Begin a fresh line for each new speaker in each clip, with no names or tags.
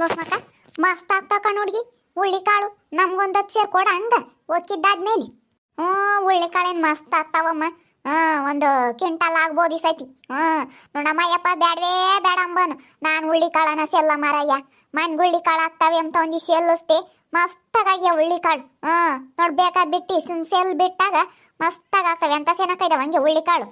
ಲೋಸ್ಮಕ್ಕ ಮಸ್ತ್ ಆಗ್ತಾವ ಕಣ್ ಹುಡ್ಗಿ. ಉಳ್ಳಿ ಕಾಳು ನಮ್ಗೊಂದು ಹತ್ತು ಸೇರ್ ಕೊಡ ಹಂಗ ಒಕ್ಕಿದ್ದಾದ್ಮೇಲೆ ಹ್ಞೂ ಉಳ್ಳಿ ಕಾಳೇನು ಮಸ್ತ್ ಆಗ್ತಾವಮ್ಮ. ಹಾ, ಒಂದು ಕ್ವಿಂಟಲ್ ಆಗ್ಬೋದು ಈ ಸತಿ. ಹಾ ನೋಡಮ್ಮ, ಯಪ್ಪ, ಬ್ಯಾಡ್ವೇ ಬೇಡ ಅಂಬನು. ನಾನು ಉಳ್ಳಿ ಕಾಳನ ಸೆಲ್ಲ ಮಾರಯ್ಯ. ಮನ್ ಉಳ್ಳಿ ಕಾಳು ಆಗ್ತಾವೆ ಅಂತ ಒಂದಿ ಸೆಲ್ಲಿಸ್ತೆ ಮಸ್ತಾಗಾಗ್ಯ ಉಳ್ಳಿ ಕಾಳು ಹಾ ನೋಡ್ಬೇಕಾ ಬಿಟ್ಟು ಸುಮ್ ಸೆಲ್ ಬಿಟ್ಟಾಗ ಮಸ್ತಾಗ ಆಗ್ತವೆ. ಅಂತ ಇದಾವೆ ಹಂಗೆ ಉಳ್ಳಿ ಕಾಳು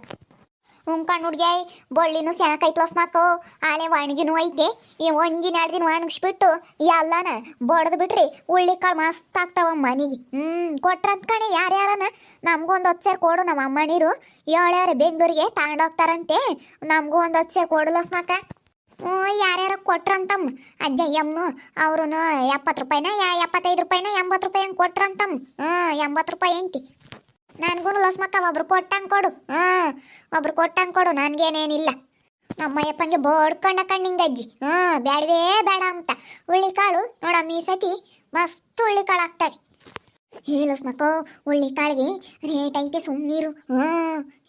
ಉಂಕಂಡು ಹುಡ್ಗಿ ಬಳ್ಳಿನೂ ಸೆನಕೈತ್ ಲಸ್ಮಾಕು ಆಲೆ ಒಣಗಿನೂ ಐತೆ. ಈ ಒಂದಿನ ಎರಡು ದಿನ ಒಣಗಿಸ್ಬಿಟ್ಟು ಎಲ್ಲನ ಬಡ್ದು ಬಿಟ್ರಿ, ಉಳ್ಳಿ ಕಾಳು ಮಸ್ತ್ ಆಗ್ತಾವ ಮನೆಗೆ. ಹ್ಞೂ ಕೊಟ್ರಂತ ಕಣೆ ಯಾರ್ಯಾರನ ನಮ್ಗೊಂದು ಹತ್ತು ಸೇರು ಕೊಡು ನಮ್ಮ ಅಮ್ಮನೀರು ಏಳ್ಯಾರು ಬೆಂಗಳೂರಿಗೆ ತಗೊಂಡೋಗ್ತಾರಂತೆ ನಮಗೂ ಒಂದು ಹತ್ತು ಸೇರ್ ಕೊಡು ಲಸ್ಮಾಕ ಹ್ಞೂ ಯಾರ್ಯಾರ ಕೊಟ್ರಂತಮ್ಮ ಅಜ್ಜ ಯಮ್ನು ಅವ್ರು ಎಪ್ಪತ್ತು ರೂಪಾಯಿನ, ಯಾ, ಎಪ್ಪತ್ತೈದು ರೂಪಾಯಿನ, ಎಂಬತ್ತು ರೂಪಾಯಿ ಹಂಗೆ ಕೊಟ್ರಂತಮ್ಮ ಹ್ಞೂ, ಎಂಬತ್ತು ರೂಪಾಯಿ ಎಂಟಿ. ನನಗೂ ಲಸ್ಮಕ್ಕ ಒಬ್ರು ಕೊಟ್ಟಂಗೆ ಕೊಡು. ಹಾಂ, ಒಬ್ರು ಕೊಟ್ಟಂಗೆ ಕೊಡು, ನನಗೇನೇನಿಲ್ಲ. ನಮ್ಮ ಯಪ್ಪಂಗೆ ಬೋಡ್ಕೊಂಡ ಕಣ್ಣಿಂಗ ಅಜ್ಜಿ. ಹ್ಞೂ ಬೇಡವೇ ಬೇಡ ಅಂತ. ಹುಳ್ಳಿಕಾಳು ನೋಡಮ್ಮ ಈ ಸತಿ ಮಸ್ತ್ ಹುಳ್ಳಿಕಾಳು ಆಗ್ತವೆ ಹೇಳು ಒಳ್ಳೆ ಹುಳ್ಳಿಕಾಳಿಗೆ ರೇಟ್ ಐತೆ ಸುಮ್ಮನೀರು ಹ್ಞೂ,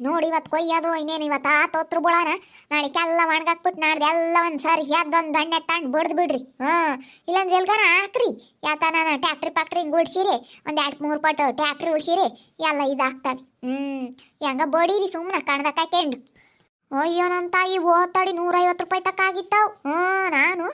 ನೋಡಿ ಇವತ್ತು ಕೊಯ್ಯೋದು, ಇನ್ನೇನು ಇವತ್ತು ಆ ತೋತ್ರು ಬುಳಾನ. ನಾಳೆಗೆಲ್ಲ ಒಣಗಾಕ್ಬಿಟ್ಟು ನಾಡ್ದು ಎಲ್ಲ ಒಂದು ಸಾರಿ ಯಾವ್ದೊಂದು ದಂಡೆ ಬಡ್ದ ಬಡ್ದು ಬಿಡ್ರಿ. ಹ್ಞೂ, ಇಲ್ಲಾಂದ್ರೆ ಎಲ್ಗಾರ ಹಾಕ್ರಿ. ಯಾತ ನಾನು ಟ್ಯಾಕ್ಟ್ರಿ ಪ್ಯಾಕ್ಟ್ರಿ ಹಿಂಗೆ ಉಳ್ಸಿರಿ ಒಂದು ಎರಡು ಮೂರು ಪಟ್ಟು ಟ್ಯಾಕ್ಟ್ರಿ ಉಳ್ಸಿರಿ ಎಲ್ಲ ಇದಾಗ್ತವೆ ಹ್ಞೂ, ಹೆಂಗ ಬಡೀರಿ ಸುಮ್ಮನೆ ಕಣ್ದಾಗ ಹಾಕ್ಯಂಡು ಅಯ್ಯೋ ನನ್ನ ತಾಯಿ ಓತಾಡಿ ನೂರೈವತ್ತು ರೂಪಾಯಿ ತಕ್ಕ ಆಗಿತ್ತಾವ್ ಹ್ಞೂ, ನಾನು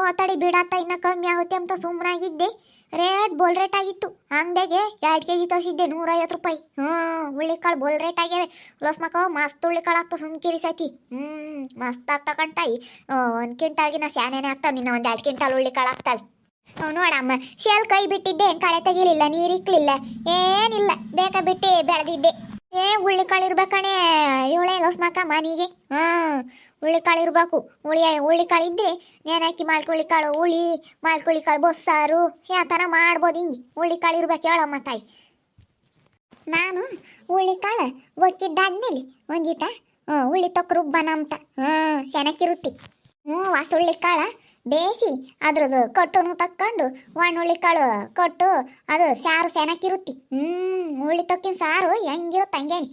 ಓತಾಡಿ ಬಿಡತ್ತ ಇನ್ನ ಕಮ್ಮಿ ಆಗುತ್ತೆ ಅಂತ ಸುಮ್ಮನಾಗಿದ್ದೆ ರೇಟ್ ಬೋಲ್ ರೇಟ್ ಆಗಿತ್ತು. ಅಂಗಡಿಗೆ ಎರಡು ಕೆ ಜಿ ತರಿಸಿದ್ದೆ ನೂರೈವತ್ತು ರೂಪಾಯಿ. ಹ್ಞೂ ಹುಳ್ಳಿಕಾಳು ಬೋಲ್ ರೇಟ್ ಆಗ್ಯಾವೆ. ಲೋಸ್ ಮಕ್ಕ ಮಸ್ತ್ ಹುಳ್ಳಿಕಾಳು ಆಗ್ತಾವ ಸುಮ್ಕಿರಿ ಸತಿ. ಹ್ಞೂ ಮಸ್ತ್ ಆಗ್ತಾ ಕಣ್ತಾಯಿ ಒಂದು ಕ್ವಿಂಟಾಲ್ಗಿನ ಸ್ಯಾನೇನೆ ಆಗ್ತಾವೆ, ನಿನ್ನ ಒಂದು ಎರಡು ಕ್ವಿಂಟಾಲ್ ಹುಳ್ಳಿಕಾಳು ಆಗ್ತಾವೆ. ನೋಡಮ್ಮ, ಶೇಲ್ ಕೈ ಬಿಟ್ಟಿದ್ದೆ ಕಳೆ ತೆಗಿಲಿಲ್ಲ, ನೀರು ಇಕ್ಲಿಲ್ಲ. ಏನಿಲ್ಲ ಬೇಕಾ ಬಿಟ್ಟು, ಬೆಳೆದಿದ್ದೆ. ಏ ಹುಳ್ಳಿಕಾಳು ಇರ್ಬೇಕಣೆ, ಇವಳೆ ಲೋಸ್ಮಕ್ಕ ಮನೆಗೆ. ಹಾಂ ಹುಳ್ಳಿಕಾಳು ಇರಬೇಕು. ಹುಳಿ ಹುಳ್ಳಿಕಾಳು ಇದ್ರೆ ನೇನಾಕಿ ಮಾಡ್ಕೊಳ್ಳಿಕಾಳು ಹುಳಿ ಮಾಡ್ಕೊಳ್ಳಿಕಾಳು ಬೊಸ್ಸಾರು. ಯಾವ ಥರ ಮಾಡ್ಬೋದು ಹಿಂಗೆ. ಹುಳ್ಳಿಕಾಳು ಇರ್ಬೇಕು ಹೇಳಮ್ಮ ತಾಯಿ. ನಾನು ಹುಳ್ಳಿಕಾಳು ಒಕ್ಕಿದ್ದಾದ್ಮೇಲೆ ಒಂದಿಟ ಹುಳ್ಳಿ ತೊಕ್ಕ ರುಬ್ಬನ ಅಂತ. ಹ್ಞೂ ಚೆನ್ನಾಗಿರುತ್ತಿ ಹ್ಞೂ ವಾಸ ಹುಳ್ಳಿಕಾಳ ಬೇಯಿಸಿ ಅದ್ರದ್ದು ಕಟ್ಟುನು ತಕ್ಕೊಂಡು ಒಣ ಹುಳ್ಳಿಕಾಳು ಕೊಟ್ಟು ಅದು ಸಾರು ಸೆನಕ್ಕಿರುತ್ತಿ ಹ್ಞೂ ಹುಳಿ ತೊಕ್ಕಿನ ಸಾರು ಹೆಂಗಿರುತ್ತೆ ಹಂಗೇನಿ.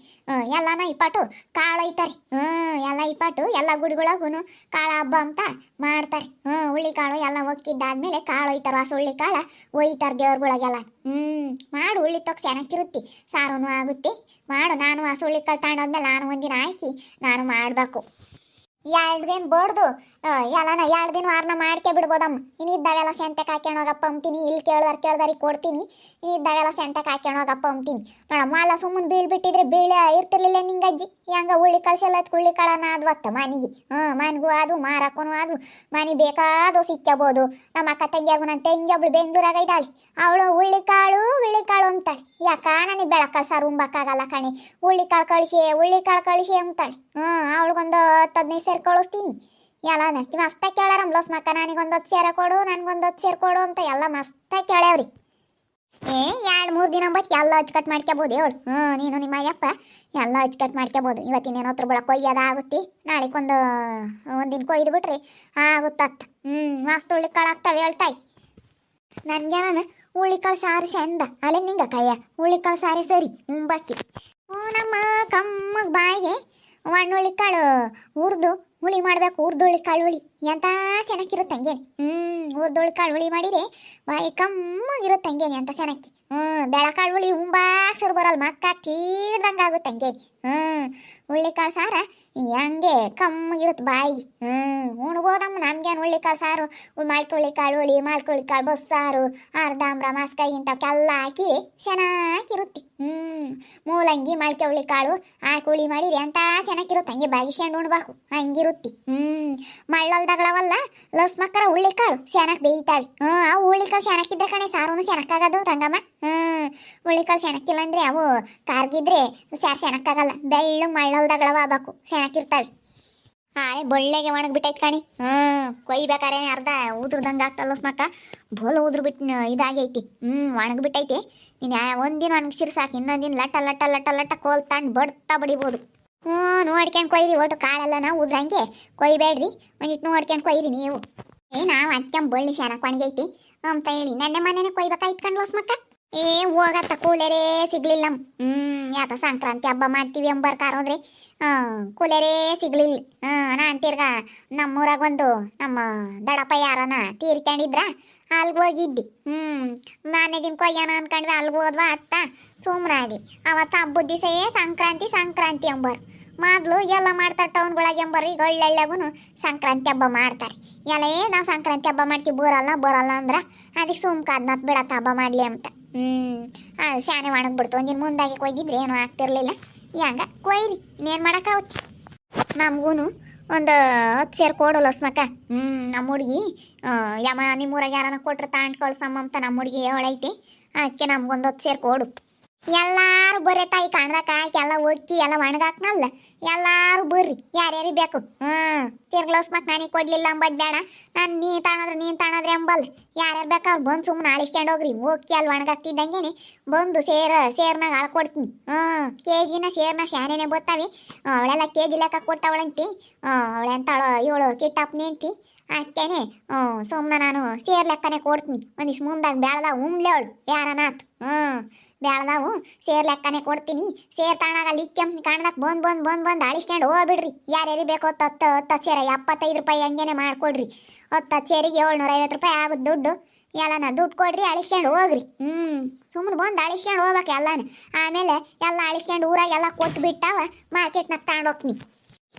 ಎಲ್ಲನ ಇಪ್ಪಾಟು ಕಾಳು ಐತಾರೆ. ಹ್ಞೂ ಎಲ್ಲ ಇಪ್ಪಾಟು ಎಲ್ಲ ಗುಡಿಗಳಾಗೂ ಕಾಳು ಹಬ್ಬ ಅಂತ ಮಾಡ್ತಾರೆ. ಹ್ಞೂ ಹುಳಿ ಕಾಳು ಎಲ್ಲ ಒಕ್ಕಿದ್ದಾದ್ಮೇಲೆ ಕಾಳು ಒಯ್ತಾರೆ ಹೊಸ ಸುಳ್ಳಿ ಕಾಳ ಒಯ್ತಾರೆ ದೇವ್ರಗಳಿಗೆಲ್ಲ. ಹ್ಞೂ ಮಾಡು ಹುಳಿ ತೊಕ್ಕ ಸೆನಕ್ಕಿರುತ್ತಿ ಸಾರುನು ಆಗುತ್ತೆ. ಮಾಡು, ನಾನು ಹೊಸ ಹುಳ್ಳಿ ಕಾಳು ತಗೊಂಡೋದ್ಮೇಲೆ ನಾನು ಒಂದಿನ ಹಾಕಿ ನಾನು ಮಾಡಬೇಕು. ಎರಡು ದಿನ ಬಡ್ದು ಎಲ್ಲನ ಎರಡು ದಿನ ವಾರನ ಮಾಡ್ಕೆ ಬಿಡ್ಬೋದಮ್ಮ ಇನ್ನಿದ್ದಾವೆಲ್ಲ ಸೆಂಟಕ್ಕೆ ಹಾಕ್ಯಣೋಗಪ್ಪ ಅಂತೀನಿ ಇಲ್ಲಿ ಕೇಳ್ದಾರ ಕೇಳ್ದಾರಿ ಕೊಡ್ತೀನಿ. ಇನ್ನಿದ್ದಾವೆಲ್ಲ ಸೆಂಟಕ್ಕೆ ಹಾಕ್ಯಣೋಗಪ್ಪ ಅಂತೀನಿ ನೋಡಮ್ಮ ಅಲ್ಲ ಸುಮ್ಮನೆ ಬೀಳ್ಬಿಟ್ಟಿದ್ರೆ ಬೀಳ ಇರ್ತಿರ್ಲಿಲ್ಲ ನಿಂಗೆ ಅಜ್ಜಿ. ಹೆಂಗ ಉಳ್ಳಿ ಕಳ್ಸಲ್ಲ ಉಳ್ಳಿ ಕಾಳನ ಅದ್ವತ್ತ ಮನೆಗೆ. ಹ್ಞೂ ಮನೆಗೂ ಅದು ಮಾರಕ್ಕೂ ಅದು ಮನೆ ಬೇಕಾದೋ ಸಿಕ್ಕಬೋದು ನಮ್ಮ ಅಕ್ಕ ತಂಗಿಯಾಗು ನನ್ನ ತಂಗಿಯೊಬ್ಳು ಬೆಂಗಳೂರಾಗ ಇದ್ದಾಳೆ. ಅವಳು ಉಳ್ಳಿ ಕಾಳು ಉಳ್ಳಿ ಕಾಳು ಅಂತಾಳೆ ಯಾಕ ನನಗೆ ಬೆಳಕಾಳು ಸಾರು ಉಂಬಕ್ಕಾಗಲ್ಲ ಕಣೆ. ಉಳ್ಳಿ ಕಾಳು ಕಳಿಸಿ ಉಳ್ಳಿ ಕಾಳು ಕಳಿಸಿ ಅಂತಾಳೆ ಹ್ಞೂ ಅವಳಿಗೊಂದು ಹತ್ತು ಹದಿನೈದು ಸೇರು ಕಳಿಸ್ತೀನಿ ಎಲ್ಲ ನಕ್ಕಿ ಮಸ್ತ ಕೇಳ್ಯಾರ ಲೋಸ್ ಮಕ್ಕ, ನನಗೊಂದೊತ್ತು ಸೇರ ಕೊಡು, ನನಗೊಂದೊತ್ತು ಸೇರ್ ಕೊಡು ಅಂತ ಎಲ್ಲ ಮಸ್ತ ಕೇಳ್ಯಾವ್ರಿ. ಏ, ಎರಡು ಮೂರು ದಿನ ಬಚ್ಚಿ ಎಲ್ಲ ಅಚ್ಚುಕಟ್ಟು ಮಾಡ್ಕೋಬೋದು ಹೇಳು ಹ್ಞೂ, ನೀನು ನಿಮ್ಮ ಅಯ್ಯಪ್ಪ, ಎಲ್ಲ ಅಚ್ಚುಕಟ್ಟು ಮಾಡ್ಕೋಬೋದು ಇವತ್ತಿನ ಹತ್ರ ಬಿಡ ಕೊಯ್ಯೋದು ಆಗುತ್ತೆ. ನಾಳೆಗೊಂದು ಒಂದಿನ ಕೊಯ್ದು ಬಿಟ್ರಿ ಆಗುತ್ತತ್ತ ಹ್ಞೂ, ಮಸ್ತ್ ಉಳ್ಳಿ ಕಾಳು ಆಗ್ತಾವೆ ಹೇಳ್ತಾಯಿ ನನಗೇನ ಕಾಳು ಸಾರಿ ಚಂದ. ಅಲ್ಲೇ ನಿಂಗ ಕಯ್ಯ ಕಾಳು ಸಾರಿ ಸರಿ ಮುಂಬಕ್ಕಿ ಹ್ಞೂ ನಮ್ಮ ಕಮ್ಮಗೆ ಬಾಯಿಗೆ ಒಣ್ಣುಳ್ಳಿ ಕಾಳು. ಹುರಿದು ಹುಳಿ ಮಾಡ್ಬೇಕು ಹುರ್ದುಳ್ಳಿ ಕಾಳು ಹುಳಿ. ಎಂತ ಚೆನ್ನಾಗಿರುತ್ತೆ ಹಂಗೇನೆ. ಹ್ಞೂ ಹುರ್ದುಳ್ಳಿ ಕಾಳು ಹುಳಿ ಮಾಡಿದ್ರೆ ಬಾಯಿ ಕಮ್ಮಗಿರುತ್ತೆ ಹಂಗೇನೆ ಅಂತ ಚೆನ್ನಾಗಿ ಹ್ಞೂ, ಬೆಳಕಾಳು ಹುಳಿ ಹುಂಬಾಕ್ಸರು ಬರಲ್ಲ ಮಕ್ಕ ತೀಡ್ದಂಗ ಆಗುತ್ತೆ ಹಂಗೆ ಹ್ಞೂ, ಹುಳ್ಳಿಕಾಳು ಸಾರ ಹಂಗೆ ಕಮ್ಮಗಿರುತ್ತೆ ಬಾಯಿ ಹ್ಮ್ ಉಣ್ಬೋದಮ್ಮ ನಮ್ಗೇನು ಹುಳ್ಳಿಕಾಳು ಸಾರು? ಮಾಲ್ಕೊಳ್ಳಿ ಕಾಳು ಹುಳಿ ಮಾಲ್ಕೊಳ್ಳಿ ಕಾಳು ಬಸ್ಸಾರು ಅರ್ಧಾಂಬ್ರ ಮಾಸ್ಕಾಯಿ ಇಂಥವಕ್ಕೆಲ್ಲ ಹಾಕಿ ಚೆನ್ನಾಗಿರುತ್ತೆ ಹ್ಮ್ ಮೂಲಂಗಿ ಮಳ್ಕೆ ಹುಳಿ ಕಾಳು ಹಾಕಿ ಹುಳಿ ಮಾಡಿರಿ ಅಂತ ಚೆನ್ನಾಗಿರುತ್ತೆ ಹಂಗೆ ಬಾಗಿಸ್ಕೊಂಡು ಉಣ್ಬೇಕು, ಹಂಗಿರುತ್ತಿ. ಹ್ಮ್ ಮಳ್ಳೊಲ್ದಾಗಳವಲ್ಲ ಲಸ್ ಮಕ್ಕರ ಹುಳ್ಳಿ ಕಾಳು ಚೆನ್ನಾಗಿ ಬೇಯ್ತಾವೆ. ಹ್ಮ್ ಆ ಹುಳ್ಳಿ ಕಾಳು ಚೆನ್ನಾಗಿದ್ರೆ ಕಣೆ ಸಾರುನು ಚೆನ್ನಾಗಾಗದು ರಂಗಮ್ಮ. ಹ್ಞೂ ಹುಳ್ಳಿ ಕಾಳು ಚೆನ್ನಾಗಿಲ್ಲ ಅಂದರೆ ಅವು ಕಾರ್ಗಿದ್ರೆ ಸಾರು ಚೆನ್ನಾಗಾಗಲ್ಲ ಬೆಳ್ಳು ಮಳ್ಳಲ್ದಾಗಳವ ಆಗ್ಬೇಕು ಚೆನ್ನಾಗಿರ್ತಾವೆ ಹಾಯ್, ಬೊಳ್ಳೆಗೆ ಒಣಗ್ಬಿಟ್ಟೈತೆ ಕಾಣಿ. ಹ್ಮ್, ಕೊಯ್ಬೇಕಾರೆ ಅರ್ಧ ಉದ್ರದಂಗೆ ಆಗ್ತಲ್ಲ ಮಕ್ಕ ಬೋಲ ಉದ್ರ ಬಿಟ್ಟು ಇದಾಗೈತಿ. ಹ್ಮ್, ಒಣಗ್ಬಿಟ್ಟೈತಿ. ನೀನು ಒಂದಿನ ಒಣಗಿಸಿರ್ ಸಾಕು, ಇನ್ನೊಂದಿನ ಲಟ ಲಟ್ಟ ಲಟ್ಟ ಲಟ್ಟ ಲಟ್ಟ ಕೋಲ್ ತಾಂಡ್ ಬಡ್ತಾ ಬಡಿಬೋದು. ಹ್ಞೂ ನೋಡ್ಕೊಂಡು ಕೊಯ್ರಿ, ಒಟ್ಟು ಕಾಳೆಲ್ಲ ನಾವು ಉದ್ರಂಗೆ ಕೊಯ್ಬೇಡ್ರಿ. ಒಂದಿಟ್ಟು ನೋಡ್ಕೊಂಡು ಕೊಯ್ರಿ ನೀವು. ಏ, ನಾವು ಅತ್ಯಂತ ಬಳ್ಳಿ ಶಾನಕ್ಕೆ ಒಣಗೈತಿ. ಅಂತ ಹೇಳಿ ನೆನ್ನೆ ಮನೇನೆ ಕೊಯ್ಬೇಕಾಯ್ತು ಕಣ್ಲೋಸ್ ಮಕ್ಕ ಏ ಹೋಗತ್ತ ಕೂಲರೇ ಸಿಗ್ಲಿಲ್ಲ ಹ್ಮ್ ಯಾತ ಸಂಕ್ರಾಂತಿ ಹಬ್ಬ ಮಾಡ್ತೀವಿ ಎಂಬರ್ಕಾರ ಹ್ಮ್ ಕೂಲರೇ ಸಿಗ್ಲಿಲ್ಲ. ಹ್ಮ್ ನಾನ್ ತಿರ್ಗಾ ನಮ್ಮೂರಾಗ ಒಂದು ನಮ್ಮ ದಡಪ್ಪ ಯಾರನ ತೀರ್ಕೊಂಡಿದ್ರ ಅಲ್ಗ ಹೋಗಿದ್ದಿ. ಹ್ಮ್, ನಾನೇ ದಿನ ಕೊಯ್ಯನ ಅನ್ಕೊಂಡ್ವಿ ಅಲ್ಗ ಹೋದ್ವಾ ಅತ್ತ. ಸುಮ್ನಾದಿ ಅವತ್ತ ಹಬ್ಬದ ದಿವಸ ಸಂಕ್ರಾಂತಿ ಸಂಕ್ರಾಂತಿ ಎಂಬರ್ ಮೊದ್ಲು ಎಲ್ಲ ಮಾಡ್ತಾರೆ ಟೌನ್ಗಳಾಗ ಎಂಬರ್ ಈಗ ಒಳ್ಳೆಳ್ಳೆಗೂ ಸಂಕ್ರಾಂತಿ ಹಬ್ಬ ಮಾಡ್ತಾರೆ. ಎಲ್ಲ ಏ ನಾವು ಸಂಕ್ರಾಂತಿ ಹಬ್ಬ ಮಾಡ್ತೀವಿ, ಬೋರಲ್ಲ, ಬರಲ್ಲ ಅಂದ್ರ ಅದಕ್ಕೆ ಸುಮ್ಕಾದ್ನತ್ ಬಿಡತ್ತ ಹಬ್ಬ ಮಾಡ್ಲಿ ಅಂತ. ಆ ಶಾನೆ ಮಾಡಕ್ ಬಿಡ್ತು. ಒಂದಿನ ಮುಂದಾಗಿ ಕೊಯ್ದಿದ್ರೆ ಏನೂ ಆಗ್ತಿರ್ಲಿಲ್ಲ. ಹಂಗ ಕೊಯ್ರಿ ಇನ್ನೇನ್ ಮಾಡೋಕ್ಕಾಗುತ್ತೆ ನಮ್ಗೂನು ಒಂದು ಹತ್ತು ಸೇರು ಕೊಡೋಲ್ಲ ಹೊಸ್ಮಕ್ಕ ಹ್ಮ್, ನಮ್ಮ ಹುಡುಗಿ ಯಮ ನಿಮ್ಮೂರಾಗ ಯಾರನ್ನ ಕೊಟ್ರೆ ತಾಂಡ್ ಕಳ್ಸಮ್ಮ ಅಂತ ನಮ್ಮ ಹುಡುಗಿ ಹೇಳೈತಿ ಅದಕ್ಕೆ ನಮ್ಗೊಂದು ಹತ್ತು ಸೇರು ಕೊಡು. ಎಲ್ಲಾರು ಬರ್ರಿ ತಾಯಿ ಕಾಣ್ದಾಕ ಎಲ್ಲ ಒಕ್ಕಿ ಎಲ್ಲ ಒಣಗಾಕ್ನಲ್ಲ ಎಲ್ಲಾರು ಬರ್ರಿ ಯಾರ್ಯಾರಿ ಬೇಕು? ಹ್ಮ್ ತಿರ್ಗ್ಲಸ್ ಮತ್ ನನಗೆ ಕೊಡ್ಲಿಲ್ಲ ಅಂಬದ್ ಬೇಡ ನಾನು ನೀ ತಾಣದ್ರೆ ನೀನ್ ತಾಣದ್ರೆ ಎಂಬಲ್. ಯಾರ್ಯಾರು ಅವ್ರು ಬಂದು ಸುಮ್ಮನೆ ಅಳಿಸ್ಕೊಂಡು ಹೋಗ್ರಿ. ಒಕ್ಕಿ ಅಲ್ಲಿ ಒಣಗಾಕ್ತಿದ್ದಂಗೆನೆ ಬಂದು ಸೇರ, ಸೇರ್ನಾಗ ಅಳ್ಕೊಡ್ತೀನಿ ಹ್ಮ್ ಕೆಜಿನ ಸೇರ್ನ ಶಾನೆನೆ ಬರ್ತಾವೆ ಅವಳೆಲ್ಲ ಕೆ ಜಿ ಲೆಕ್ಕ ಕೊಟ್ಟವಳಂತಿ. ಅವಳೆಂತಾಳ ಇವಳು ಕಿಟ್ಟಪ್ಪ ನಿಂತಿ ಹ್ಞೂ ಸುಮ್ಮನೆ ನಾನು ಸೇರ್ ಲೆಕ್ಕನೆ ಕೊಡ್ತೀನಿ. ಒಂದಿಷ್ಟು ಮುಂದಾಗ ಬೇಡದ ಉಮ್ಲೆ ಅವಳು, ಯಾರನಾತ್. ಹ್ಞೂ ಬೆಳ್ದಾವು ಸೇರ್ ಲೆಕ್ಕನೆ ಕೊಡ್ತೀನಿ. ಸೇರ್ ತಾಣಾಗ ಅಲ್ಲಿ ಕೆಂಪ್ ಕಾಣ್ದಕ್ ಬಂದ್ ಬಂದ್ ಬಂದ್ ಬಂದ್ ಅಳಿಸ್ಕೊಂಡು ಹೋಗ್ಬಿಡ್ರಿ. ಯಾರ್ಯಾರಿಗೆ ಬೇಕೋ ಹತ್ತು ಹತ್ತು ಸೇರ ಎಪ್ಪತ್ತೈದು ರೂಪಾಯಿ ಹಂಗೇನೆ ಮಾಡ್ಕೊಡ್ರಿ. ಹತ್ತು ಸೇರಿಗೆ ಏಳ್ನೂರ ಐವತ್ತು ರೂಪಾಯಿ ಆಗುತ್ತೆ ದುಡ್ಡು. ಎಲ್ಲನ ದುಡ್ಡು ಕೊಡ್ರಿ ಅಳಿಸ್ಕೊಂಡು ಹೋಗ್ರಿ. ಹ್ಮ್ ಸುಮ್ಮನೆ ಬಂದು ಅಳಿಸ್ಕೊಂಡು ಹೋಗ್ಬೇಕು ಎಲ್ಲಾನು ಆಮೇಲೆ ಎಲ್ಲ ಅಳಿಸ್ಕೊಂಡು ಊರಾಗೆಲ್ಲ ಕೊಟ್ಟು ಬಿಟ್ಟಾವ, ಮಾರ್ಕೆಟ್ನಾಗ ತಗೊಂಡೋಗ್ತೀನಿ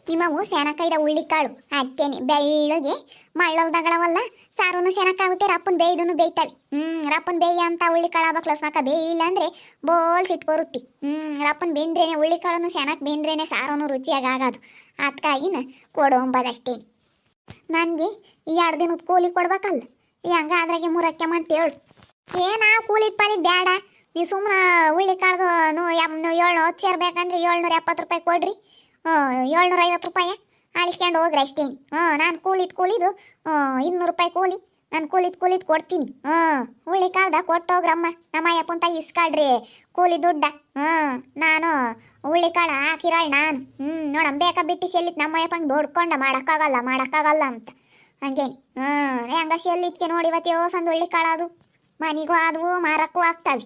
ನಿಮ್ಮವು ಸೆನಕೈದ ಉಳ್ಳಿಕಾಳು ಅಕ್ಕೇನೆ ಬೆಳ್ಳಗೆ ಮಳ್ಳಲ್ದಗಳವಲ್ಲ ಸಾರುನು ಸೆನಕ್ಕಾಗುತ್ತೆ ರಪ್ಪನ್ ಬೇಯ್ದನು ಬೇಯ್ತಾವೆ ಹ್ಮ್, ರಪ್ಪನ್ ಬೇಯ ಅಂತ ಉಳ್ಳಿಕಾಳು ಆಗ್ಬೇಕಲ್ಲ ಸಾಕ ಬೇಯಿಲ್ಲ ಅಂದ್ರೆ ಬೋಲ್ ಸಿಟ್ಟು ಬರುತ್ತಿ ಹ್ಮ್, ರಪ್ಪನ್ ಬೆಂದ್ರೇನೆ ಕಾಳುನು ಸೆನಕ್ ಬೆಂದ್ರೇನೆ ಸಾರುನು ರುಚಿಯಾಗಿ ಆಗೋದು ಅದಕ್ಕಾಗಿನ ಕೊಡು ಅಂಬದಷ್ಟೇನೆ ನನಗೆ ಈ ಎರಡು ದಿನದ ಕೂಲಿ ಕೊಡ್ಬೇಕಲ್ಲ, ಈ ಹಂಗ ಅದ್ರಾಗೆ ಮೂರಕ್ಕೆ ಅಂತ ಹೇಳು ಏನ ಕೂಲಿ ಪಾಲಿ ಬೇಡ ನೀವು ಸುಮ್ಮನೆ ಉಳ್ಳಿ ಕಾಳ್ದು ಏಳ್ನೂರು ಹತ್ತು ಸೇರ್ಬೇಕಂದ್ರೆ ಏಳ್ನೂರ ಎಪ್ಪತ್ತು ರೂಪಾಯಿ ಕೊಡ್ರಿ. ಏಳ್ನೂರ ಐವತ್ತು ರೂಪಾಯಿ. ಅಳಿಸ್ಕೊಂಡು ಹೋಗ್ರಿ ಅಷ್ಟೇ. ಹ್ಞೂ ನಾನು ಕೂಲಿದ್ ಕೂಲಿದು ಇನ್ನೂರು ರೂಪಾಯಿ ಕೂಲಿ. ನಾನು ಕೂಲಿದ್ ಕೂಲಿದ್ ಕೊಡ್ತೀನಿ. ಹ್ಞೂ ಉಳ್ಳಿ ಕೊಟ್ಟು ಕೊಟ್ಟೋಗ್ರಮ್ಮ ನಮ್ಮ ಅಪ್ಪಂತ ಇಸ್ಕಾಡ್ರಿ. ಕೂಲಿ ದುಡ್ಡ. ಹ್ಞೂ ನಾನು ಉಳ್ಳಿ ಕಾಳ ಹಾಕಿರಾಳ್ ನಾನು. ಹ್ಞೂ ನೋಡಮ್, ಬೇಕಾ ಬಿಟ್ಟು ಸೆಲ್ಲಿತ್ ನಮ್ಮ ಅಯ್ಯಪ್ಪಂಗೆ ದೊಡ್ಕೊಂಡ ಮಾಡೋಕ್ಕಾಗಲ್ಲ ಮಾಡೋಕ್ಕಾಗಲ್ಲ ಅಂತ. ಹಂಗೇನಿ. ಹ್ಞೂ ಹೆಂಗ ಸೆಲ್ಲಿದ್ಕೆ ನೋಡಿ ಇವತ್ತು ಯೋಸಂದು ಉಳ್ಳಿ ಕಾಳು ಅದು. ಮನಿಗೂ ಆದವು, ಮಾರಕ್ಕೂ ಆಗ್ತಾವೆ.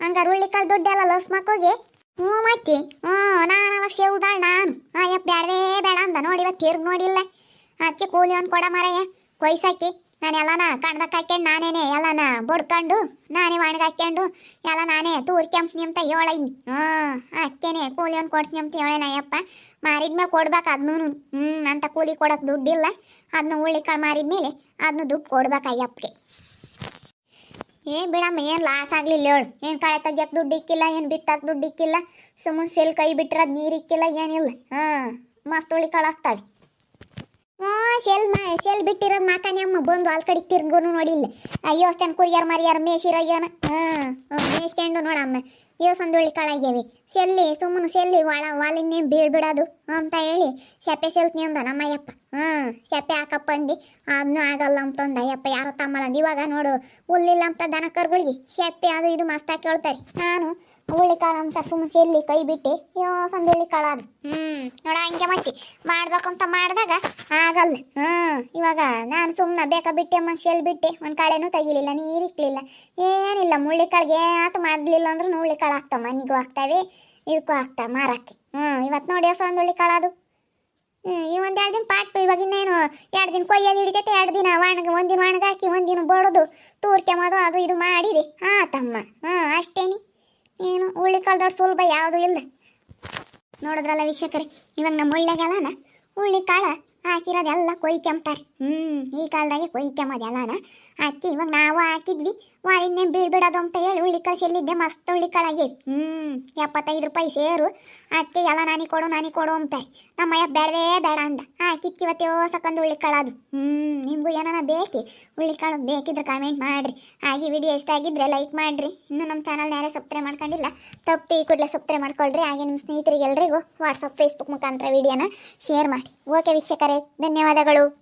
ಹಂಗಾರೆ ಉಳ್ಳಿ ಕಾಳು ದುಡ್ಡೆಲ್ಲ ಲೋಸ್ ಮಕ್ಕೋಗಿ ಹ್ಞೂ ಮತ್ತೆ ಹ್ಞೂ ನಾನು ಅವಾಗ ಸೇವುದಾಳ ನಾನು. ಅಯ್ಯಪ್ಪ ಬೇಡವೇ ಬೇಡ ನೋಡಿ ಇವತ್ತು ತಿರ್ಗಿ ನೋಡಿಲ್ಲ. ಅದಕ್ಕೆ ಕೂಲಿ ಒಂದು ಕೊಡ ಮರಯ್ಯ ಕೊಯ್ಸಾಕಿ. ನಾನು ಎಲ್ಲನ ಕಣ್ದಕ್ಕೆ ಹಾಕ್ಯಂಡು ನಾನೇನೆ ಎಲ್ಲನ ಬಡ್ಕೊಂಡು, ನಾನೇ ಒಣಗಿ ಹಾಕ್ಯಂಡು, ಎಲ್ಲ ನಾನೇ ತೂರ್ಕೆಂಪ್ನಿ ಅಂತ ಹೇಳೈನಿ. ಹಾಂ ಅಕ್ಕೇನೆ ಕೂಲಿ ಒಂದು ಕೊಡ್ತೀನಿ ಅಂತ ಹೇಳೇನ ಅಯ್ಯಪ್ಪ. ಮಾರಿದ್ಮೇಲೆ ಕೊಡ್ಬೇಕು ಅದನ್ನೂ. ಹ್ಞೂ ಅಂತ ಕೂಲಿ ಕೊಡೋಕೆ ದುಡ್ಡಿಲ್ಲ. ಅದನ್ನ ಉಳ್ಳಿ ಕಾಳು ಮಾರಿದ್ಮೇಲೆ ಅದನ್ನ ದುಡ್ಡು ಕೊಡ್ಬೇಕು ಅಯ್ಯಪ್ಪಗೆ. ಏನ್ ಬಿಡಮ್ಮ, ಏನು ಲಾಸ್ ಆಗಲಿಲ್ಲ ಹೇಳು. ಏನು ಕಳೆ ತೆಗಿಯಕ್ಕೆ ದುಡ್ಡು ಇಕ್ಕಿಲ್ಲ, ಏನು ಬಿತ್ತಕ್ಕೆ ದುಡ್ಡು ಇಕ್ಕಿಲ್ಲ. ಸುಮ್ಮನೆ ಸೆಲ್ ಕೈ ಬಿಟ್ರೆ ಅದು ನೀರು ಏನಿಲ್ಲ. ಹಾಂ. ಮಸ್ತ್ ಉಳಿ ಕಳಾಗ್ತಾವೆ ಹ್ಞೂ ಸೆಲ್ ಮಾ ಸೆಲ್ ಬಿಟ್ಟಿರೋದು ಮಾತಾನೆ ಅಮ್ಮ ಬಂದು ಅಲ್ಲಿ ಕಡೆ ತಿರ್ಗೂ ನೋಡಿಲ್ಲ ಅಯ್ಯೋ ಅಷ್ಟನ್ ಕುರಿಯರ್ ಮರಿಯಾರ ಮೇಸಿರೋ ಏನು ಹಾಂ ಮೇಸ್ಕೊಂಡು ನೋಡಮ್ಮ ಯೋಸಂದು ಉಳಿ ಕಾಳಾಗ್ಯಾವೆ ಸೆಲ್ಲಿ ಸುಮ್ಮನೆ ಸೆಲ್ಲಿ ಒಳ ವಾಲಿನೇ ಬೀಳ್ಬಿಡೋದು ಅಂತ ಹೇಳಿ ಸೆಪೆ ಸೆಲ್ತೀನಿ ಅಂದ ನಮ್ಮಯ್ಯಪ್ಪ. ಹಾಂ ಸೆಪೆ ಹಾಕಪ್ಪ ಅಂದು. ಅದನ್ನೂ ಆಗಲ್ಲ ಅಂತಂದ. ಅಯ್ಯಪ್ಪ, ಯಾರೋ ತಮ್ಮಲ್ಲ ಇವಾಗ ನೋಡು, ಹುಲ್ಲಿಲ್ಲ ಅಂತ ದನ ಕರುಗಳಿಗೆ. ಸೆಪ್ಪೆ ಅದು ಇದು ಮಸ್ತಾಗಿ ಕೇಳ್ತಾರೆ. ನಾನು ಹುಳ್ಳಿ ಕಾಳು ಅಂತ ಸುಮ್ಮನೆ ಸೆಲ್ಲಿ ಕೈ ಬಿಟ್ಟು ಯೋಸಂದು ಹುಳ್ಳಿ ಕಾಳು ಅದು ಹ್ಞೂ ನೋಡ, ಹಂಗೆ ಮಾಡ್ಬೇಕು ಮಾಡ್ಬೇಕಂತ ಮಾಡಿದಾಗ ಆಗಲ್ಲ. ಹ್ಞೂ ಇವಾಗ ನಾನು ಸುಮ್ಮನೆ ಬೇಕಾ ಬಿಟ್ಟೆ ಅಮ್ಮ ಸೆಲ್ ಬಿಟ್ಟೆ, ಒಂದು ಕಾಳೇನು ತೆಗಿಲಿಲ್ಲ, ನೀರು ಇಕ್ಲಿಲ್ಲ. ಏನಿಲ್ಲ ಮುಳ್ಳಿ ಕಾಳಿಗೆ ಆತ, ಮಾಡಲಿಲ್ಲ ಅಂದ್ರೂ ಹುಳ್ಳಿ ಕಾಳು ಹಾಕ್ತಾವ ಮನೆಗೂ ಹಾಕ್ತಾವೆ ಇದಕ್ಕೂ ಆಗ್ತಾ ಮಾರಕ್ಕೆ. ಹ್ಞೂ ಇವತ್ತು ನೋಡಿ ಹೊಸ ಒಂದು ಹುಳ್ಳಿ ಕಾಳು ಅದು ಹ್ಮ್, ಈ ಒಂದು ಎರಡು ದಿನ ಪಾಟ್ ಇವಾಗ ಇನ್ನೇನು ಎರಡು ದಿನ ಕೊಯ್ಯಲ್ಲಿ ಹಿಡಿತೈತೆ ಎರಡು ದಿನ ಒಣಗ ಒಂದಿನ ಒಣಗಾಕಿ ಒಂದಿನ ಬಡೋದು. ತೂರ್ಕೆಮೋದು ಅದು ಇದು ಮಾಡಿರಿ. ತಮ್ಮ. ಹಾಂ ಅಷ್ಟೇನಿ. ಏನು ಹುಳ್ಳಿ ಕಾಳು ದೊಡ್ಡ ಸುಲಭ ಯಾವುದೂ ಇಲ್ಲ. ನೋಡಿದ್ರಲ್ಲ ವೀಕ್ಷಕರೇ ಇವಾಗ ನಮ್ಮ ಒಳ್ಳೆಗೆಲ್ಲನ ಹುಳ್ಳಿ ಕಾಳ ಹಾಕಿರೋದೆಲ್ಲ ಕೊಯ್ಕೆಂಬ್ತಾರೆ ಹ್ಞೂ ಈ ಕಾಲದಾಗೆ ಕೊಯ್ಕೆಂಬೋದು ಎಲ್ಲನ ಅಕ್ಕಿ ಇವಾಗ ನಾವು ಹಾಕಿದ್ವಿ. ವಾಲಿನ್ನೇ ಬೀಳ್ಬಿಡೋದು ಅಂತ ಹೇಳಿ ಹುಳ್ಳಿ ಕಾಳು ಚೆಲ್ಲಿದ್ದೆ ಮಸ್ತ್ ಹುಳ್ಳಿ ಕಾಳಾಗಿ. ಹ್ಞೂ ಎಪ್ಪತ್ತೈದು ರೂಪಾಯಿ ಸೇರು. ಅಕ್ಕಿ ಎಲ್ಲ ನಾನಿ ಕೊಡು ನಾನಿ ಕೊಡು ಅಂತ. ನಮ್ಮ ಅಯ್ಯ ಬೇಡವೇ ಬೇಡ ಅಂದ. ಹಾಕಿತ್ತು ಇವತ್ತೇ ಸಕ್ಕಂದು ಹುಳ್ಳಿ ಕಾಳು ಅದು. ಹ್ಞೂ ನಿಮಗೂ ಏನಾನ ಬೇಕಿ? ಹುಳ್ಳಿ ಕಾಳು ಬೇಕಿದ್ರೆ ಕಾಮೆಂಟ್ ಮಾಡಿರಿ. ಹಾಗೆ ವಿಡಿಯೋ ಇಷ್ಟ ಆಗಿದ್ರೆ ಲೈಕ್ ಮಾಡಿರಿ. ಇನ್ನು ನಮ್ಮ ಚಾನಲ್ನ ಯಾರೇ ಸಬ್ಸ್ಕ್ರೈಬ್ ಮಾಡ್ಕೊಂಡಿಲ್ಲ ತಪ್ಪು ಈ ಕೂಡಲೇ ಸಬ್ಸ್ಕ್ರೈಬ್ ಮಾಡ್ಕೊಳ್ರಿ. ಹಾಗೆ ನಿಮ್ಮ ಸ್ನೇಹಿತರಿಗೆ ಎಲ್ರಿಗೂ ವಾಟ್ಸಪ್ ಫೇಸ್ಬುಕ್ ಮುಖಾಂತರ ವಿಡಿಯೋನ ಶೇರ್ ಮಾಡಿ. ಓಕೆ ವೀಕ್ಷಕರೇ. ಧನ್ಯವಾದಗಳು.